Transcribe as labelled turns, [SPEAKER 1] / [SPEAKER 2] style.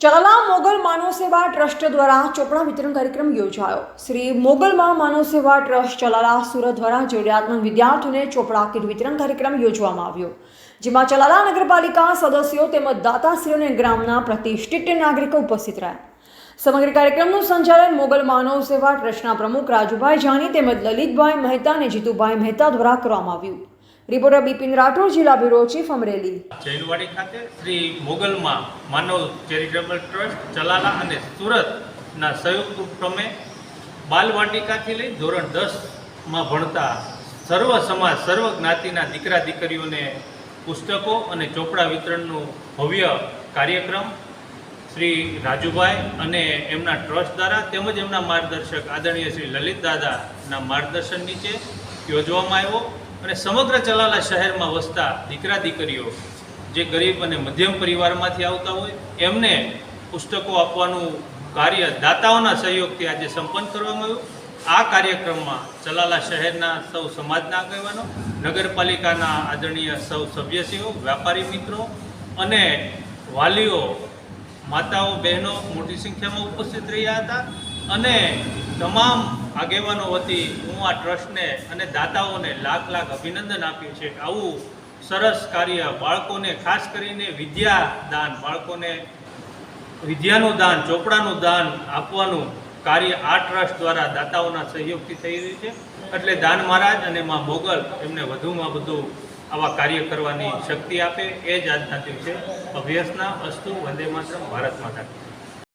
[SPEAKER 1] ચલાલા મોગલ માનવ સેવા ટ્રસ્ટ દ્વારા ચોપડા વિતરણ કાર્યક્રમ યોજાયો. શ્રી મોગલમાં માનવ સેવા ટ્રસ્ટ ચલાલા સુરત દ્વારા જરૂરિયાતમંદ વિદ્યાર્થીઓને ચોપડા કીટ વિતરણ કાર્યક્રમ યોજવામાં આવ્યો. જેમાં ચલાલા નગરપાલિકા સદસ્યો તેમજ દાતાશ્રીઓ અને ગ્રામના પ્રતિષ્ઠિત નાગરિકો ઉપસ્થિત રહ્યા. સમગ્ર કાર્યક્રમનું સંચાલન મોગલ માનવ સેવા ટ્રસ્ટના પ્રમુખ રાજુભાઈ જાની તેમજ લલિતભાઈ મહેતા અને જીતુભાઈ મહેતા દ્વારા કરવામાં આવ્યું. રિપોર્ટર બિપિન રાઠોડ, જિલ્લા બ્યુરો ચીફ અમરેલી.
[SPEAKER 2] જૈનવાડી ખાતે શ્રી મોગલમાં માનવ ચેરિટેબલ ટ્રસ્ટ ચલાલા અને સુરતના સંયુક્ત ઉપક્રમે બાલવાટિકાથી લઈ ધોરણ દસમાં ભણતા સર્વ સમાજ, સર્વ જ્ઞાતિના દીકરા દીકરીઓને પુસ્તકો અને ચોપડા વિતરણનું ભવ્ય કાર્યક્રમ શ્રી રાજુભાઈ અને એમના ટ્રસ્ટ દ્વારા તેમજ એમના માર્ગદર્શક આદરણીય શ્રી લલિત દાદાના માર્ગદર્શન નીચે યોજવામાં આવ્યો. અને સમગ્ર ચલાલા શહેરમાં વસતા દીકરા દીકરીઓ જે ગરીબ અને મધ્યમ પરિવારમાંથી આવતા હોય, એમને પુસ્તકો આપવાનું કાર્ય દાતાઓના સહયોગથી આજે સંપન્ન કરવામાં આવ્યું. આ કાર્યક્રમમાં ચલાલા શહેરના સૌ સમાજના આગેવાનો, નગરપાલિકાના આદરણીય સૌ સભ્યશ્રીઓ, વ્યાપારી મિત્રો અને વાલીઓ, માતાઓ, બહેનો મોટી સંખ્યામાં ઉપસ્થિત રહ્યા હતા અને તમામ આગેવાનો વતી હું આ ટ્રસ્ટને અને દાતાઓને લાખ લાખ અભિનંદન આપ્યું છે આવું સરસ કાર્ય બાળકોને, ખાસ કરીને વિદ્યા દાન, બાળકોને વિદ્યાનું દાન, ચોપડાનું દાન આપવાનું કાર્ય આ ટ્રસ્ટ દ્વારા દાતાઓના સહયોગથી થઈ રહ્યું છે. એટલે દાન મહારાજ અને માં મોગલ એમને વધુમાં વધુ આવા કાર્ય કરવાની શક્તિ આપે. એ જ આજના દિવસે અભ્યાસના અસ્તુ વંદે માતરમ, ભારત માતા.